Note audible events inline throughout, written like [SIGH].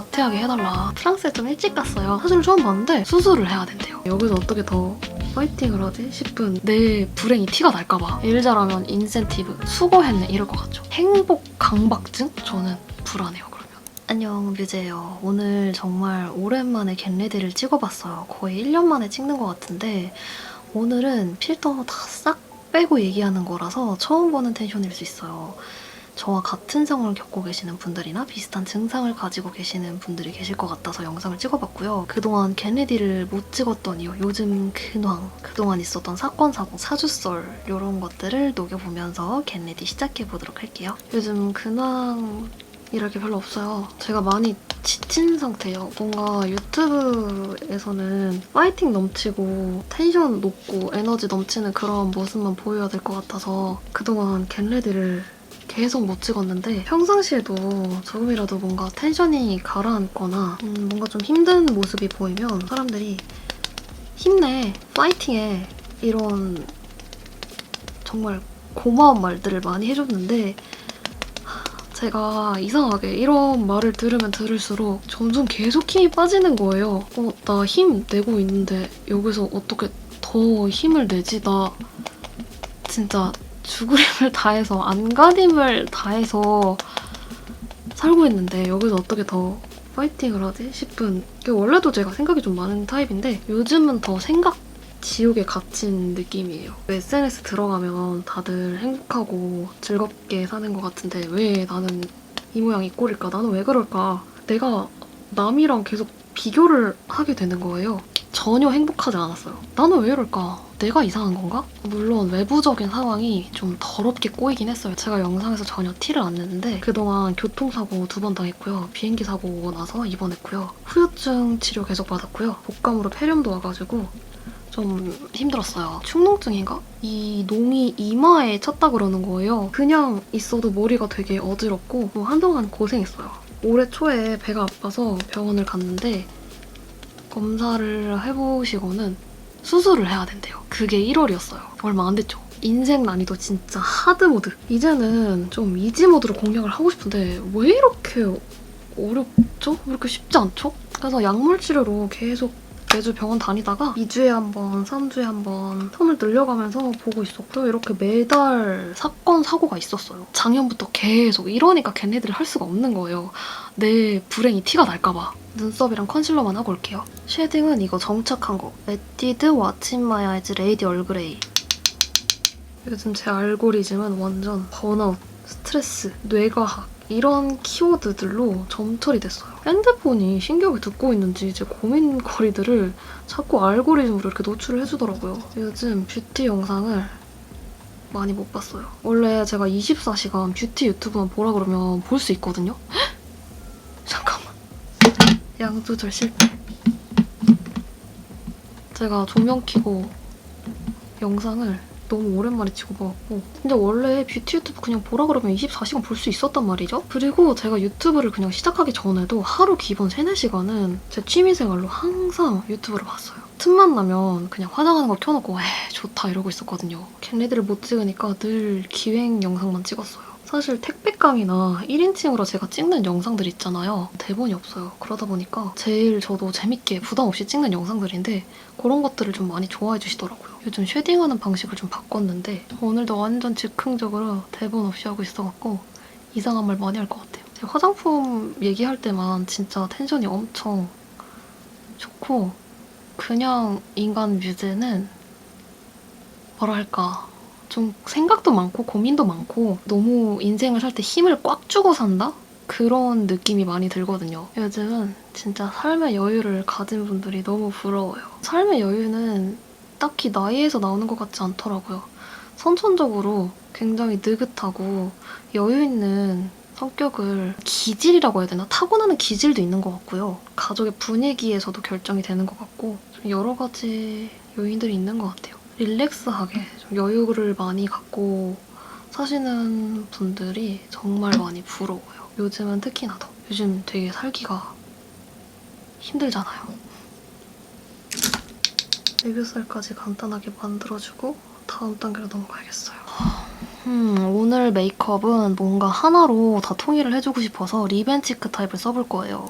자퇴하게 해달라. 프랑스에 좀 일찍 갔어요. 사실 처음 봤는데 수술을 해야 된대요. 여기서 어떻게 더 파이팅을 하지 싶은 내 불행이 티가 날까봐. 일 잘하면 인센티브, 수고했네 이럴 것 같죠. 행복 강박증? 저는 불안해요. 안녕 뮤제예요. 오늘 정말 오랜만에 겟레디를 찍어봤어요. 거의 1년 만에 찍는 것 같은데 오늘은 필터 다 싹 빼고 얘기하는 거라서 처음 보는 텐션일 수 있어요. 저와 같은 상황을 겪고 계시는 분들이나 비슷한 증상을 가지고 계시는 분들이 계실 것 같아서 영상을 찍어봤고요. 그동안 겟레디를 못 찍었던 이유, 요즘 근황, 그동안 있었던 사건, 사고, 사주썰 이런 것들을 녹여보면서 겟레디 시작해보도록 할게요. 요즘 근황 이랄 게 별로 없어요. 제가 많이 지친 상태예요. 뭔가 유튜브에서는 파이팅 넘치고 텐션 높고 에너지 넘치는 그런 모습만 보여야 될 것 같아서 그동안 겟레디를 계속 못 찍었는데 평상시에도 조금이라도 뭔가 텐션이 가라앉거나 음, 뭔가 좀 힘든 모습이 보이면 사람들이 힘내, 파이팅해 이런 정말 고마운 말들을 많이 해줬는데 제가 이상하게 이런 말을 들으면 들을수록 점점 계속 힘이 빠지는 거예요. 어, 나 힘 내고 있는데 여기서 어떻게 더 힘을 내지? 나 진짜 죽을 힘을 다해서 안간힘을 다해서 살고 있는데 여기서 어떻게 더 파이팅을 하지 싶은 게 원래도 제가 생각이 좀 많은 타입인데 요즘은 더 생각 지옥에 갇힌 느낌이에요. SNS 들어가면 다들 행복하고 즐겁게 사는 것 같은데 왜 나는 이 모양 이 꼴일까? 나는 왜 그럴까? 내가 남이랑 계속 비교를 하게 되는 거예요. 전혀 행복하지 않았어요. 나는 왜 이럴까? 내가 이상한 건가? 물론 외부적인 상황이 좀 더럽게 꼬이긴 했어요. 제가 영상에서 전혀 티를 안 냈는데 그동안 교통사고 두 번 당했고요. 비행기 사고 나서 입원했고요. 후유증 치료 계속 받았고요. 복감으로 폐렴도 와가지고 좀 힘들었어요. 축농증인가? 이 농이 이마에 쳤다 그러는 거예요. 그냥 있어도 머리가 되게 어지럽고 뭐 한동안 고생했어요. 올해 초에 배가 아파서 병원을 갔는데 검사를 해보시고는 수술을 해야 된대요. 그게 1월이었어요. 얼마 안 됐죠. 인생 난이도 진짜 하드 모드. 이제는 좀 이지 모드로 공략을 하고 싶은데 왜 이렇게 어렵죠? 왜 이렇게 쉽지 않죠? 그래서 약물 치료로 계속 매주 병원 다니다가 2주에 한 번, 3주에 한 번 텀을 늘려가면서 보고 있었고요. 이렇게 매달 사건, 사고가 있었어요. 작년부터 계속 이러니까 걔네들을 할 수가 없는 거예요. 내 불행이 티가 날까봐. 눈썹이랑 컨실러만 하고 올게요. 쉐딩은 이거 정착한 거. 에뛰드 아이즈 레이디 얼그레이. 요즘 제 알고리즘은 완전 번아웃, 스트레스, 뇌과학 이런 키워드들로 점철이 됐어요. 핸드폰이 신경을 듣고 있는지 제 고민거리들을 자꾸 알고리즘으로 이렇게 노출을 해주더라고요. 요즘 뷰티 영상을 많이 못 봤어요. 원래 제가 24시간 뷰티 유튜브만 보라 그러면 볼 수 있거든요? 헉! [LAUGHS] 잠깐만. 양 조절 실패. 제가 조명 켜고 영상을 너무 오랜만에 찍어 봐갖고 근데 원래 뷰티 유튜브 그냥 보라 그러면 24시간 볼 수 있었단 말이죠? 그리고 제가 유튜브를 그냥 시작하기 전에도 하루 기본 3, 4시간은 제 취미생활로 항상 유튜브를 봤어요. 틈만 나면 그냥 화장하는 거 켜놓고 에 좋다 이러고 있었거든요. 캔리드를 못 찍으니까 늘 기획 영상만 찍었어요. 사실 택배깡이나 1인칭으로 제가 찍는 영상들 있잖아요. 대본이 없어요. 그러다 보니까 제일 저도 재밌게 부담 없이 찍는 영상들인데 그런 것들을 좀 많이 좋아해 주시더라고요. 요즘 쉐딩하는 방식을 좀 바꿨는데 오늘도 완전 즉흥적으로 대본 없이 하고 있어갖고 이상한 말 많이 할 것 같아요. 화장품 얘기할 때만 진짜 텐션이 엄청 좋고 그냥 인간 뮤제는 뭐라 할까 좀 생각도 많고 고민도 많고 너무 인생을 살 때 힘을 꽉 주고 산다? 그런 느낌이 많이 들거든요. 요즘은 진짜 삶의 여유를 가진 분들이 너무 부러워요. 삶의 여유는 딱히 나이에서 나오는 것 같지 않더라고요. 선천적으로 굉장히 느긋하고 여유 있는 성격을 기질이라고 해야 되나? 타고나는 기질도 있는 것 같고요. 가족의 분위기에서도 결정이 되는 것 같고 좀 여러 가지 요인들이 있는 것 같아요. 릴렉스하게 좀 여유를 많이 갖고 사시는 분들이 정말 많이 부러워요. 요즘은 특히나 더. 요즘 되게 살기가 힘들잖아요. 애교살까지 간단하게 만들어주고 다음 단계로 넘어가야겠어요. 음, 오늘 메이크업은 뭔가 하나로 다 통일을 해주고 싶어서 리벤치크 타입을 써볼 거예요.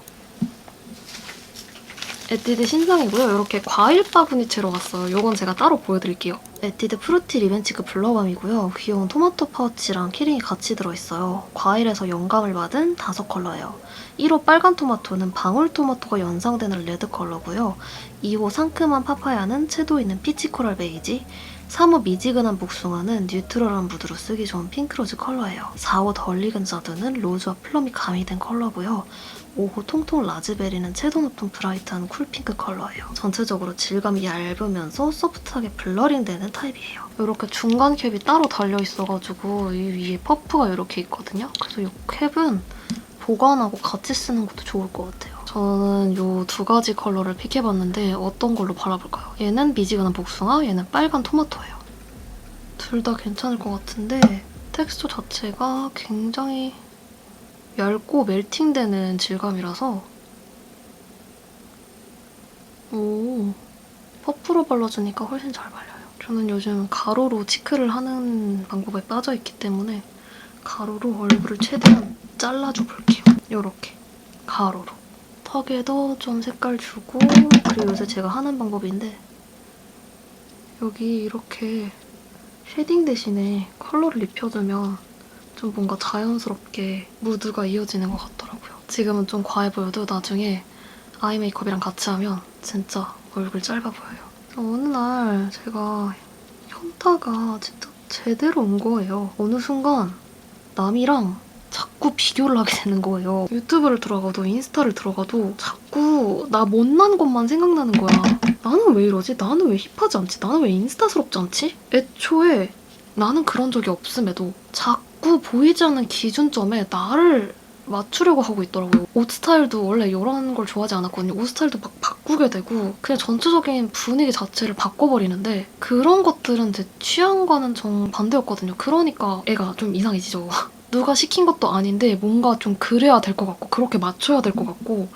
에뛰드 신상이고요. 이렇게 과일 바구니 채로 왔어요. 이건 제가 따로 보여드릴게요. 에뛰드 프루티 리벤치크 블러밤이고요. 귀여운 토마토 파우치랑 키링이 같이 들어있어요. 과일에서 영감을 받은 다섯 컬러예요. 1호 빨간 토마토는 방울토마토가 연상되는 레드 컬러고요. 2호 상큼한 파파야는 채도 있는 피치 코랄 베이지, 3호 미지근한 복숭아는 뉴트럴한 무드로 쓰기 좋은 핑크로즈 컬러예요. 4호 덜 익은 자두는 로즈와 플럼이 가미된 컬러고요. 5호 통통 라즈베리는 채도 높은 브라이트한 쿨핑크 컬러예요. 전체적으로 질감이 얇으면서 소프트하게 블러링 되는 타입이에요. 이렇게 중간 캡이 따로 달려있어가지고 이 위에 퍼프가 이렇게 있거든요. 그래서 이 캡은 보관하고 같이 쓰는 것도 좋을 것 같아요. 저는 이 두 가지 컬러를 픽해봤는데 어떤 걸로 발라볼까요? 얘는 미지근한 복숭아, 얘는 빨간 토마토예요. 둘 다 괜찮을 것 같은데 텍스처 자체가 굉장히 얇고 멜팅되는 질감이라서 오 퍼프로 발라주니까 훨씬 잘 발려요. 저는 요즘 가로로 치크를 하는 방법에 빠져있기 때문에 가로로 얼굴을 최대한 잘라줘 볼게요. 요렇게 가로로 턱에도 좀 색깔 주고 그리고 요새 제가 하는 방법인데 여기 이렇게 쉐딩 대신에 컬러를 입혀주면 좀 뭔가 자연스럽게 무드가 이어지는 것 같더라고요. 지금은 좀 과해 보여도 나중에 아이 메이크업이랑 같이 하면 진짜 얼굴 짧아 보여요. 어느 날 제가 현타가 진짜 제대로 온 거예요. 어느 순간 남이랑 자꾸 비교를 하게 되는 거예요. 유튜브를 들어가도 인스타를 들어가도 자꾸 나 못난 것만 생각나는 거야. 나는 왜 이러지? 나는 왜 힙하지 않지? 나는 왜 인스타스럽지 않지? 애초에 나는 그런 적이 없음에도 자꾸 보이지 않는 기준점에 나를 맞추려고 하고 있더라고요. 옷 스타일도 원래 이런 걸 좋아하지 않았거든요. 옷 스타일도 막 바꾸게 되고 그냥 전체적인 분위기 자체를 바꿔버리는데 그런 것들은 제 취향과는 정반대였거든요. 그러니까 애가 좀 이상해지죠. [LAUGHS] 누가 시킨 것도 아닌데 뭔가 좀 그래야 될 것 같고 그렇게 맞춰야 될 것 같고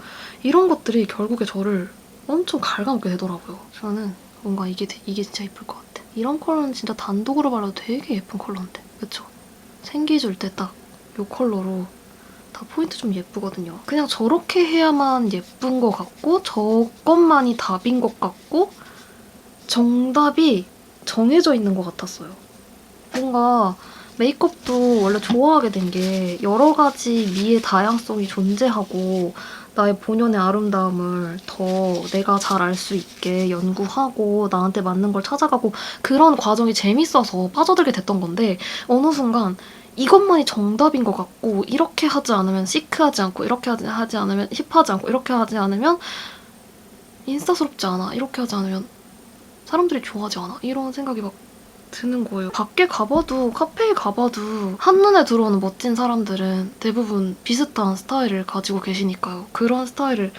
이런 것들이 결국에 저를 엄청 갉아먹게 되더라고요. 저는 뭔가 이게 이게 진짜 예쁠 것 같아. 이런 컬러는 진짜 단독으로 발라도 되게 예쁜 컬러인데, 그쵸? 생기줄 때 딱 이 컬러로 다 포인트 좀 예쁘거든요. 그냥 저렇게 해야만 예쁜 것 같고 저것만이 답인 것 같고 정답이 정해져 있는 것 같았어요. 뭔가 메이크업도 원래 좋아하게 된 게 여러 가지 미의 다양성이 존재하고 나의 본연의 아름다움을 더 내가 잘 알 수 있게 연구하고 나한테 맞는 걸 찾아가고 그런 과정이 재밌어서 빠져들게 됐던 건데 어느 순간 이것만이 정답인 것 같고 이렇게 하지 않으면 시크하지 않고 이렇게 하지, 않으면 힙하지 않고 이렇게 하지 않으면 인스타스럽지 않아. 이렇게 하지 않으면 사람들이 좋아하지 않아. 이런 생각이 막 드는 거예요. 밖에 가봐도 카페에 가봐도 한눈에 들어오는 멋진 사람들은 대부분 비슷한 스타일을 가지고 계시니까요. 그런 스타일을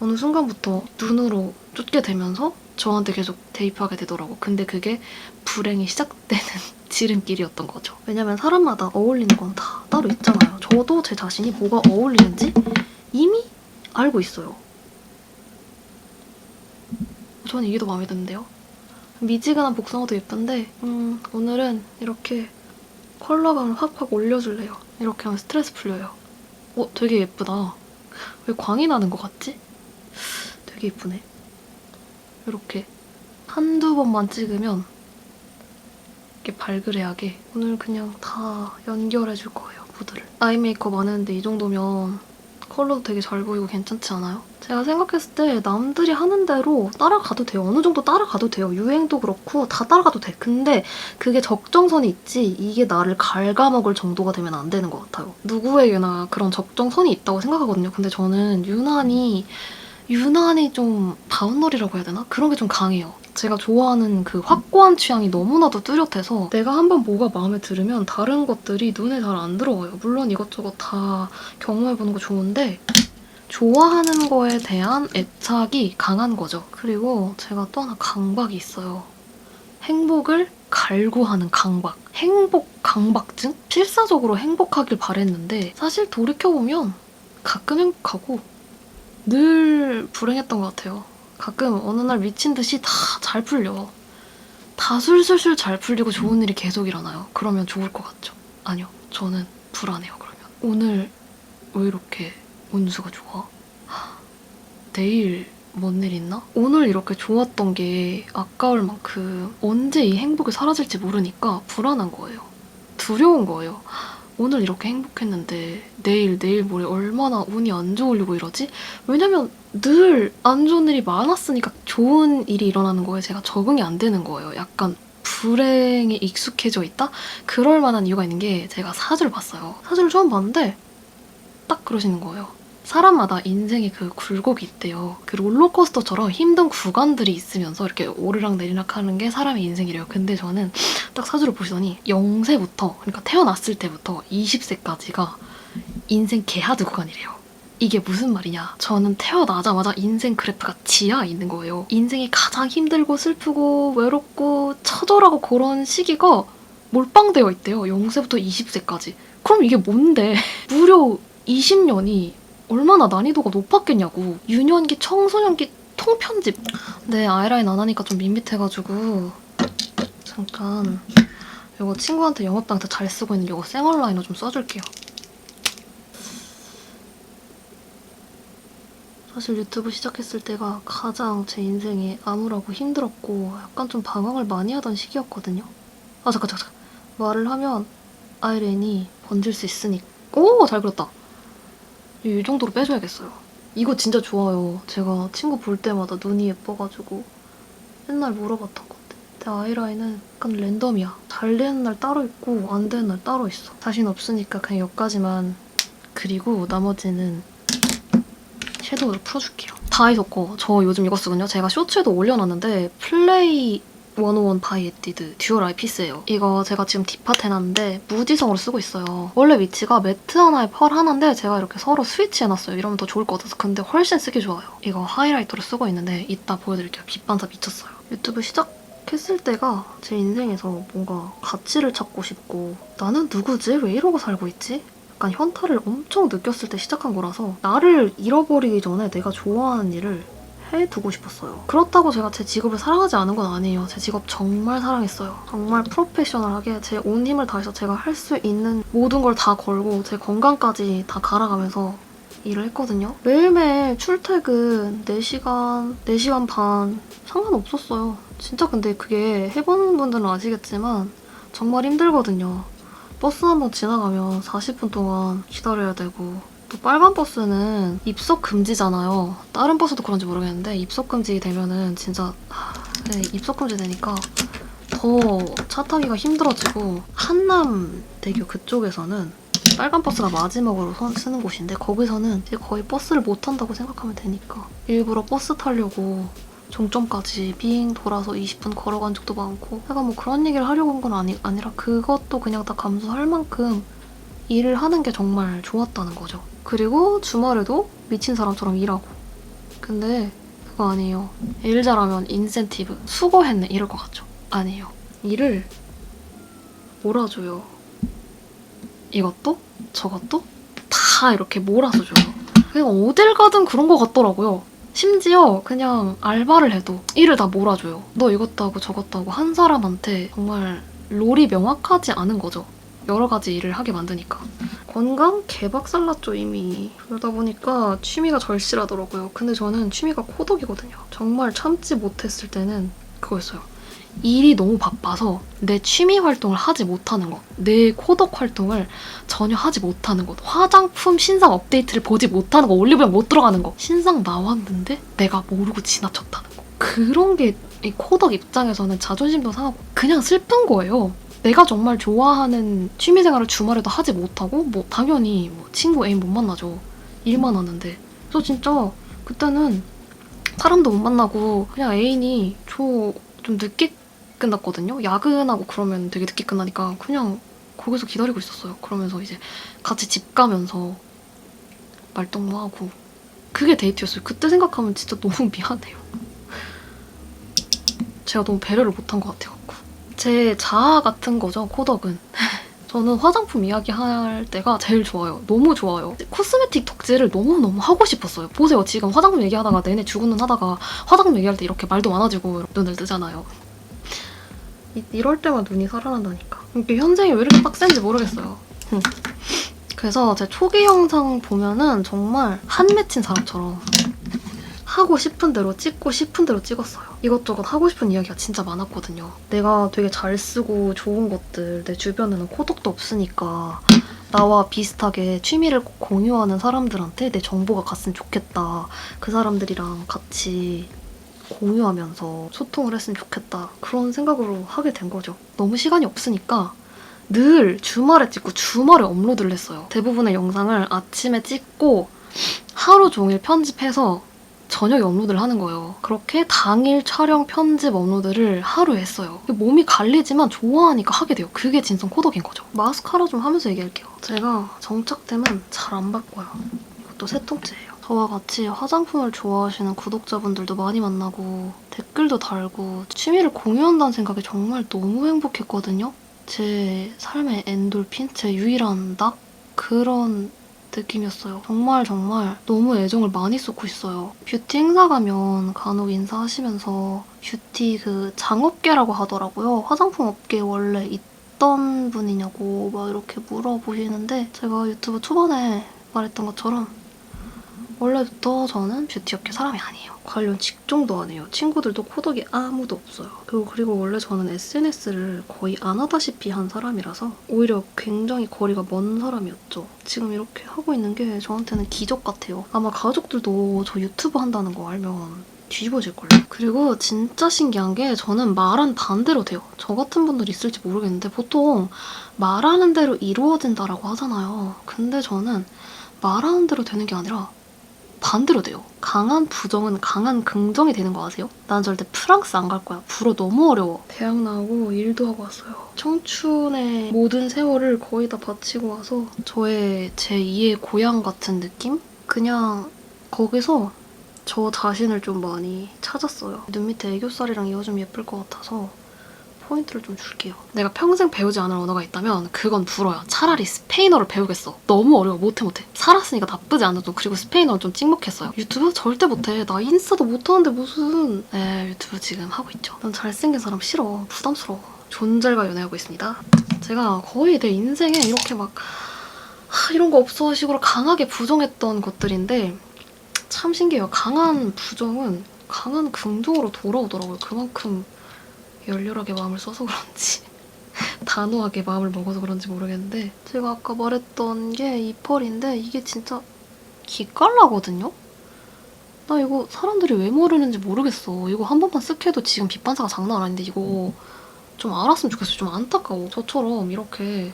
어느 순간부터 눈으로 쫓게 되면서 저한테 계속 대입하게 되더라고. 근데 그게 불행이 시작되는 [LAUGHS] 지름길이었던 거죠. 왜냐면 사람마다 어울리는 건 다 따로 있잖아요. 저도 제 자신이 뭐가 어울리는지 이미 알고 있어요. 저는 이게 더 마음에 드는데요. 미지근한 복숭아도 예쁜데 음, 오늘은 이렇게 컬러감을 확확 올려줄래요. 이렇게 하면 스트레스 풀려요. 어, 되게 예쁘다. 왜 광이 나는 것 같지? 되게 예쁘네. 이렇게 한두 번만 찍으면 이렇게 발그레하게 오늘 그냥 다 연결해줄 거예요, 무드를. 아이 메이크업 안 했는데 이 정도면 컬러도 되게 잘 보이고 괜찮지 않아요? 제가 생각했을 때 남들이 하는 대로 따라가도 돼요. 어느 정도 따라가도 돼요. 유행도 그렇고 다 따라가도 돼. 근데 그게 적정선이 있지 이게 나를 갉아먹을 정도가 되면 안 되는 것 같아요. 누구에게나 그런 적정선이 있다고 생각하거든요. 근데 저는 유난히 유난히 좀 다운놀이라고 해야 되나? 그런 게 좀 강해요. 제가 좋아하는 그 확고한 취향이 너무나도 뚜렷해서 내가 한번 뭐가 마음에 들으면 다른 것들이 눈에 잘 안 들어와요. 물론 이것저것 다 경험해보는 거 좋은데 좋아하는 거에 대한 애착이 강한 거죠. 그리고 제가 또 하나 강박이 있어요. 행복을 갈구하는 강박. 행복 강박증? 필사적으로 행복하길 바랬는데 사실 돌이켜보면 가끔 행복하고 늘 불행했던 것 같아요. 가끔 어느 날 미친 듯이 다 잘 풀려. 다 술술술 잘 풀리고 좋은 일이 계속 일어나요. 그러면 좋을 것 같죠? 아니요. 저는 불안해요, 그러면. 오늘 왜 이렇게 운수가 좋아? 하, 내일 뭔 일 있나? 오늘 이렇게 좋았던 게 아까울 만큼 언제 이 행복이 사라질지 모르니까 불안한 거예요. 두려운 거예요. 오늘 이렇게 행복했는데 내일 내일 모레 얼마나 운이 안 좋으려고 이러지? 왜냐면 늘 안 좋은 일이 많았으니까 좋은 일이 일어나는 거에 제가 적응이 안 되는 거예요. 약간 불행에 익숙해져 있다? 그럴 만한 이유가 있는 게 제가 사주를 봤어요. 사주를 처음 봤는데 딱 그러시는 거예요. 사람마다 인생에 그 굴곡이 있대요. 그 롤러코스터처럼 힘든 구간들이 있으면서 이렇게 오르락 내리락 하는 게 사람의 인생이래요. 근데 저는 딱 사주를 보시더니 0세부터, 그러니까 태어났을 때부터 20세까지가 인생 개하드 구간이래요. 이게 무슨 말이냐? 저는 태어나자마자 인생 그래프가 지하에 있는 거예요. 인생이 가장 힘들고 슬프고 외롭고 처절하고 그런 시기가 몰빵되어 있대요. 0세부터 20세까지. 그럼 이게 뭔데? 무려 20년이 얼마나 난이도가 높았겠냐고. 유년기, 청소년기 통편집. 네, 아이라인 안 하니까 좀 밋밋해가지고 잠깐 이거 친구한테 영업당트 잘 쓰고 있는 이거 생얼라이너 좀 써줄게요. 사실 유튜브 시작했을 때가 가장 제 인생에 암울하고 힘들었고 약간 좀 방황을 많이 하던 시기였거든요. 아 잠깐 잠깐 잠깐. 말을 하면 아이랜이 번질 수 있으니까 오! 잘 그렸다. 이, 이 정도로 빼줘야겠어요. 이거 진짜 좋아요. 제가 친구 볼 때마다 눈이 예뻐가지고 맨날 물어봤던 건데. 내 아이라인은 약간 랜덤이야. 잘 되는 날 따로 있고 안 되는 날 따로 있어. 자신 없으니까 그냥 여기까지만 그리고 나머지는 섀도우로 풀어줄게요. 다이소코 저 요즘 이거 쓰거든요. 제가 쇼츠에도 올려놨는데 플레이 101 바이 에뛰드 듀얼 아이 피스예요. 이거 제가 지금 딥팟 해놨는데 무지성으로 쓰고 있어요. 원래 위치가 매트 하나에 펄 하나인데 제가 이렇게 서로 스위치 해놨어요. 이러면 더 좋을 것 같아서. 근데 훨씬 쓰기 좋아요. 이거 하이라이터로 쓰고 있는데 이따 보여드릴게요. 빛 반사 미쳤어요. 유튜브 시작했을 때가 제 인생에서 뭔가 가치를 찾고 싶고 나는 누구지? 왜 이러고 살고 있지? 약간 현타를 엄청 느꼈을 때 시작한 거라서 나를 잃어버리기 전에 내가 좋아하는 일을 해두고 싶었어요. 그렇다고 제가 제 직업을 사랑하지 않은 건 아니에요. 제 직업 정말 사랑했어요. 정말 프로페셔널하게 제 온 힘을 다해서 제가 할 수 있는 모든 걸 다 걸고 제 건강까지 다 갈아가면서 일을 했거든요. 매일매일 출퇴근 4시간, 4시간 반 상관없었어요. 진짜 근데 그게 해보는 분들은 아시겠지만 정말 힘들거든요. 버스 한 번 지나가면 40분 동안 기다려야 되고 또 빨간 버스는 입석 금지잖아요. 다른 버스도 그런지 모르겠는데 입석 금지 되면은 진짜 하, 네, 입석 금지 되니까 더 차 타기가 힘들어지고 한남대교 그쪽에서는 빨간 버스가 마지막으로 선- 쓰는 곳인데 거기서는 이제 거의 버스를 못 탄다고 생각하면 되니까 일부러 버스 타려고 종점까지 빙 돌아서 20분 걸어간 적도 많고 약간 뭐 그런 얘기를 하려고 한 건 아니, 아니라 그것도 그냥 다 감수할 만큼 일을 하는 게 정말 좋았다는 거죠. 그리고 주말에도 미친 사람처럼 일하고. 근데 그거 아니에요. 일 잘하면 인센티브, 수고했네 이럴 것 같죠? 아니에요. 일을 몰아줘요. 이것도 저것도 다 이렇게 몰아서 줘요. 그냥 어딜 가든 그런 것 같더라고요. 심지어 그냥 알바를 해도 일을 다 몰아줘요. 너 이것도 하고 저것도 하고 한 사람한테 정말 롤이 명확하지 않은 거죠. 여러 가지 일을 하게 만드니까. 건강 개박살났죠 이미. 그러다 보니까 취미가 절실하더라고요. 근데 저는 취미가 코덕이거든요. 정말 참지 못했을 때는 그거였어요. 일이 너무 바빠서 내 취미 활동을 하지 못하는 것. 내 코덕 활동을 전혀 하지 못하는 것. 화장품 신상 업데이트를 보지 못하는 거. 올리브영 못 들어가는 거. 신상 나왔는데 내가 모르고 지나쳤다는 거. 그런 게 이 코덕 입장에서는 자존심도 상하고 그냥 슬픈 거예요. 내가 정말 좋아하는 취미생활을 주말에도 하지 못하고 뭐 당연히 뭐 친구 애인 못 만나죠. 일만 하는데. 그래서 진짜 그때는 사람도 못 만나고 그냥 애인이 저 좀 늦게 끝났거든요. 야근하고 그러면 되게 늦게 끝나니까 그냥 거기서 기다리고 있었어요. 그러면서 이제 같이 집 가면서 말동무 하고 그게 데이트였어요. 그때 생각하면 진짜 너무 [LAUGHS] 미안해요. 제가 너무 배려를 못한 것 같아갖고 제 자아 같은 거죠. 코덕은. [LAUGHS] 저는 화장품 이야기할 때가 제일 좋아요. 너무 좋아요. 코스메틱 덕질을 너무너무 하고 싶었어요. 보세요. 지금 화장품 얘기하다가 내내 죽은 눈 하다가 화장품 얘기할 때 이렇게 말도 많아지고 눈을 뜨잖아요. 이, 이럴 때만 눈이 살아난다니까. 이게 현생이 왜 이렇게 빡센지 모르겠어요. 흠. [LAUGHS] 그래서 제 초기 영상 보면은 정말 한 맺힌 사람처럼 하고 싶은 대로 찍고 싶은 대로 찍었어요. 이것저것 하고 싶은 이야기가 진짜 많았거든요. 내가 되게 잘 쓰고 좋은 것들, 내 주변에는 코덕도 없으니까 나와 비슷하게 취미를 공유하는 사람들한테 내 정보가 갔으면 좋겠다. 그 사람들이랑 같이 공유하면서 소통을 했으면 좋겠다. 그런 생각으로 하게 된 거죠. 너무 시간이 없으니까 늘 주말에 찍고 주말에 업로드를 했어요. 대부분의 영상을 아침에 찍고 하루 종일 편집해서 저녁에 업로드를 하는 거예요. 그렇게 당일 촬영, 편집, 업로드를 하루에 했어요. 몸이 갈리지만 좋아하니까 하게 돼요. 그게 진성 코덕인 거죠. 마스카라 좀 하면서 얘기할게요. 제가 정착템은 잘안 바꿔요. 이것도 세 통째예요. 저와 같이 화장품을 좋아하시는 구독자분들도 많이 만나고 댓글도 달고 취미를 공유한다는 생각에 정말 너무 행복했거든요. 제 삶의 엔돌핀, 제 유일한 낙 그런 느낌이었어요. 정말 정말 너무 애정을 많이 쏟고 있어요. 뷰티 행사 가면 간혹 인사하시면서 뷰티 그 장업계라고 하더라고요. 화장품 업계에 원래 있던 분이냐고 막 이렇게 물어보시는데 제가 유튜브 초반에 말했던 것처럼 원래부터 저는 뷰티업계 사람이 아니에요. 관련 직종도 안 해요. 친구들도 코덕이 아무도 없어요. 그리고, 그리고 원래 저는 SNS를 거의 안 하다시피 한 사람이라서 오히려 굉장히 거리가 먼 사람이었죠. 지금 이렇게 하고 있는 게 저한테는 기적 같아요. 아마 가족들도 저 유튜브 한다는 거 알면 뒤집어질걸요. 그리고 진짜 신기한 게 저는 말한 반대로 돼요. 저 같은 분들 있을지 모르겠는데 보통 말하는 대로 이루어진다라고 하잖아요. 근데 저는 말하는 대로 되는 게 아니라 반대로 돼요. 강한 부정은 강한 긍정이 되는 거 아세요? 난 절대 프랑스 안 갈 거야. 불어 너무 어려워. 대학 나오고 일도 하고 왔어요. 청춘의 모든 세월을 거의 다 바치고 와서 저의 제2의 고향 같은 느낌? 그냥 거기서 저 자신을 좀 많이 찾았어요. 눈 밑에 애교살이랑 이어주면 예쁠 것 같아서 포인트를 좀 줄게요. 내가 평생 배우지 않을 언어가 있다면 그건 불어야. 차라리 스페인어를 배우겠어. 너무 어려워. 못해 못해. 살았으니까 나쁘지 않아도 그리고 스페인어는 좀 찍먹했어요. 유튜브 절대 못해. 나 인스타도 못하는데 무슨... 에 유튜브 지금 하고 있죠. 난 잘생긴 사람 싫어. 부담스러워. 존잘과 연애하고 있습니다. 제가 거의 내 인생에 이렇게 막 하, 이런 거 없어 식으로 강하게 부정했던 것들인데 참 신기해요. 강한 부정은 강한 긍정으로 돌아오더라고요. 그만큼 열렬하게 마음을 써서 그런지 [LAUGHS] 단호하게 마음을 먹어서 그런지 모르겠는데 제가 아까 말했던 게 이 펄인데 이게 진짜 기깔나거든요? 나 이거 사람들이 왜 모르는지 모르겠어. 이거 한 번만 쓱 해도 지금 빛 반사가 장난 아닌데 이거 좀 알았으면 좋겠어. 좀 안타까워. 저처럼 이렇게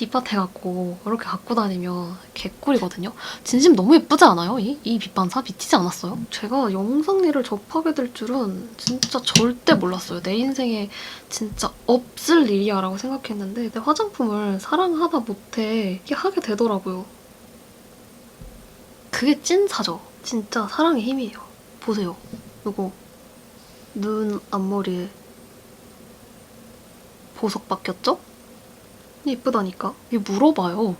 뒷밭 해갖고 이렇게 갖고 다니면 개꿀이거든요. 진심 너무 예쁘지 않아요? 이, 이 빛반사 미치지 않았어요? 제가 영상일을 접하게 될 줄은 진짜 절대 몰랐어요. 내 인생에 진짜 없을 일이야 라고 생각했는데 내 화장품을 사랑하다 못해 이게 하게 되더라고요. 그게 찐사죠. 진짜 사랑의 힘이에요. 보세요. 이거 눈 앞머리에 보석 박혔죠? 예쁘다니까. 이거 물어봐요.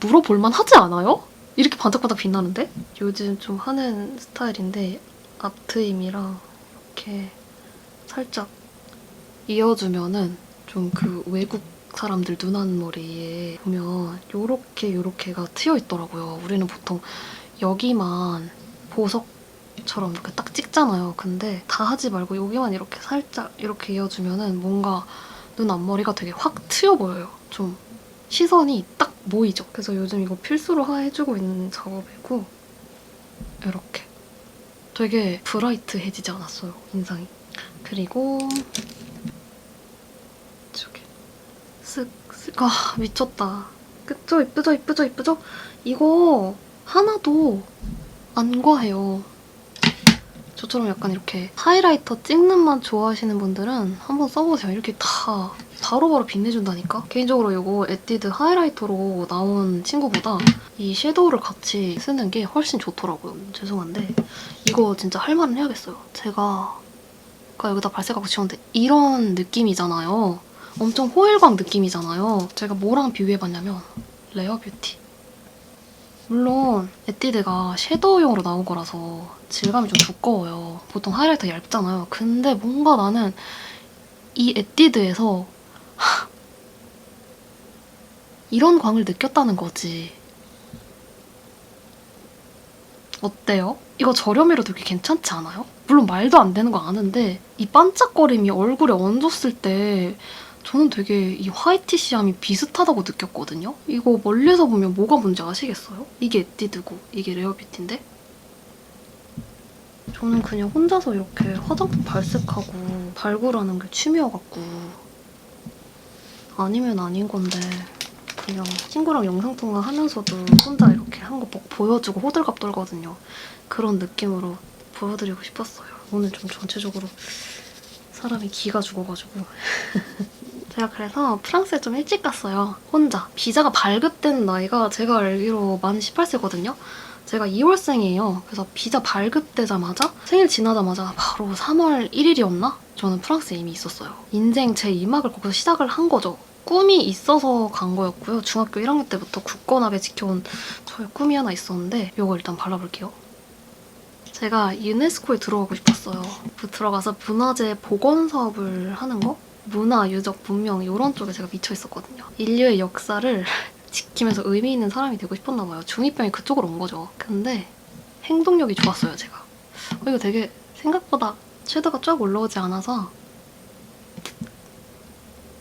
물어볼만 하지 않아요? 이렇게 반짝반짝 빛나는데? 요즘 좀 하는 스타일인데 앞트임이랑 이렇게 살짝 이어주면은 좀 그 외국 사람들 눈앞머리에 보면 요렇게 요렇게가 트여 있더라고요. 우리는 보통 여기만 보석처럼 이렇게 딱 찍잖아요. 근데 다 하지 말고 여기만 이렇게 살짝 이렇게 이어주면은 뭔가 눈 앞머리가 되게 확 트여 보여요. 좀 시선이 딱 모이죠. 그래서 요즘 이거 필수로 하- 해주고 있는 작업이고 이렇게 되게 브라이트해지지 않았어요 인상이. 그리고 저기 쓱 쓱 아 미쳤다. 그쵸 이쁘죠 이쁘죠 이쁘죠? 이거 하나도 안 과해요. 저처럼 약간 이렇게 하이라이터 찍는 맛 좋아하시는 분들은 한번 써보세요. 이렇게 다 바로바로 빛내준다니까? 개인적으로 이거 에뛰드 하이라이터로 나온 친구보다 이 섀도우를 같이 쓰는 게 훨씬 좋더라고요. 죄송한데 이거 진짜 할 말은 해야겠어요. 제가 아까 여기다 발색하고 지웠는데 이런 느낌이잖아요. 엄청 호일광 느낌이잖아요. 제가 뭐랑 비교해봤냐면 레어 뷰티. 물론 에뛰드가 섀도우용으로 나온 거라서 질감이 좀 두꺼워요. 보통 하이라이터 얇잖아요. 근데 뭔가 나는 이 에뛰드에서 하, 이런 광을 느꼈다는 거지. 어때요? 이거 저렴해도 되게 괜찮지 않아요? 물론 말도 안 되는 거 아는데 이 반짝거림이 얼굴에 얹었을 때 저는 되게 이 화이티시함이 비슷하다고 느꼈거든요? 이거 멀리서 보면 뭐가 뭔지 아시겠어요? 이게 에뛰드고 이게 레어뷰티인데 저는 그냥 혼자서 이렇게 화장품 발색하고 발굴하는 게 취미여갖고 아니면 아닌 건데 그냥 친구랑 영상통화 하면서도 혼자 이렇게 한거 보여주고 호들갑 떨거든요. 그런 느낌으로 보여드리고 싶었어요. 오늘 좀 전체적으로 사람이 기가 죽어가지고. [LAUGHS] 제가 그래서 프랑스에 좀 일찍 갔어요. 혼자. 비자가 발급된 나이가 제가 알기로 만 18세거든요. 제가 2월생이에요. 그래서 비자 발급되자마자 생일 지나자마자 바로 3월 1일이었나? 저는 프랑스에 이미 있었어요. 인생 제 2막을 거기서 시작을 한 거죠. 꿈이 있어서 간 거였고요. 중학교 1학년 때부터 굳건하게 지켜온 저의 꿈이 하나 있었는데 이거 일단 발라볼게요. 제가 유네스코에 들어가고 싶었어요. 그 들어가서 문화재 복원 사업을 하는 거? 문화, 유적, 문명 이런 쪽에 제가 미쳐 있었거든요. 인류의 역사를 [LAUGHS] 지키면서 의미 있는 사람이 되고 싶었나 봐요. 중2병이 그쪽으로 온 거죠. 근데 행동력이 좋았어요, 제가. 어, 이거 되게 생각보다 섀도가 쫙 올라오지 않아서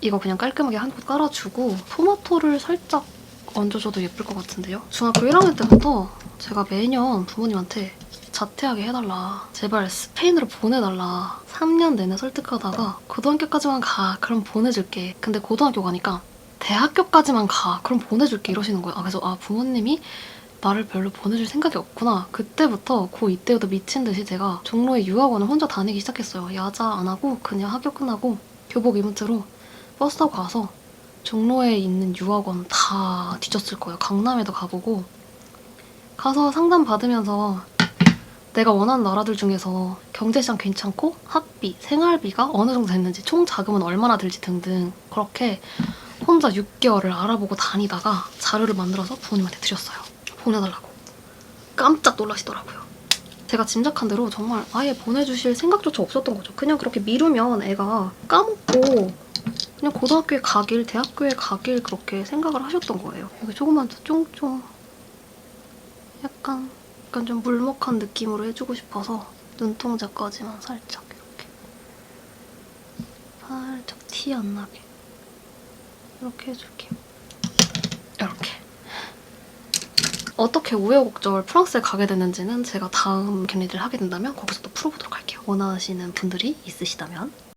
이거 그냥 깔끔하게 한 곳 깔아주고 토마토를 살짝 얹어줘도 예쁠 것 같은데요? 중학교 1학년 때부터 제가 매년 부모님한테 자퇴하게 해달라. 제발 스페인으로 보내달라. 3년 내내 설득하다가 고등학교까지만 가. 그럼 보내줄게. 근데 고등학교 가니까 대학교까지만 가. 그럼 보내줄게. 이러시는 거예요. 아, 그래서 아 부모님이 나를 별로 보내줄 생각이 없구나. 그때부터 고2 때부터 미친 듯이 제가 종로의 유학원을 혼자 다니기 시작했어요. 야자 안 하고 그냥 학교 끝나고 교복 입은 채로 버스 타고 가서 종로에 있는 유학원 다 뒤졌을 거예요. 강남에도 가보고 가서 상담 받으면서 내가 원하는 나라들 중에서 경제시장 괜찮고 학비, 생활비가 어느 정도 됐는지 총 자금은 얼마나 들지 등등 그렇게 혼자 6개월을 알아보고 다니다가 자료를 만들어서 부모님한테 드렸어요. 보내달라고. 깜짝 놀라시더라고요. 제가 짐작한 대로 정말 아예 보내주실 생각조차 없었던 거죠. 그냥 그렇게 미루면 애가 까먹고 그냥 고등학교에 가길, 대학교에 가길 그렇게 생각을 하셨던 거예요. 여기 조금만 더 쫑쫑 약간 약간 좀 물먹한 느낌으로 해주고 싶어서 눈동자까지만 살짝 이렇게 살짝 티 안 나게 이렇게 해줄게요. 이렇게 어떻게 우여곡절 프랑스에 가게 됐는지는 제가 다음 격리를 하게 된다면 거기서 또 풀어보도록 할게요. 원하시는 분들이 있으시다면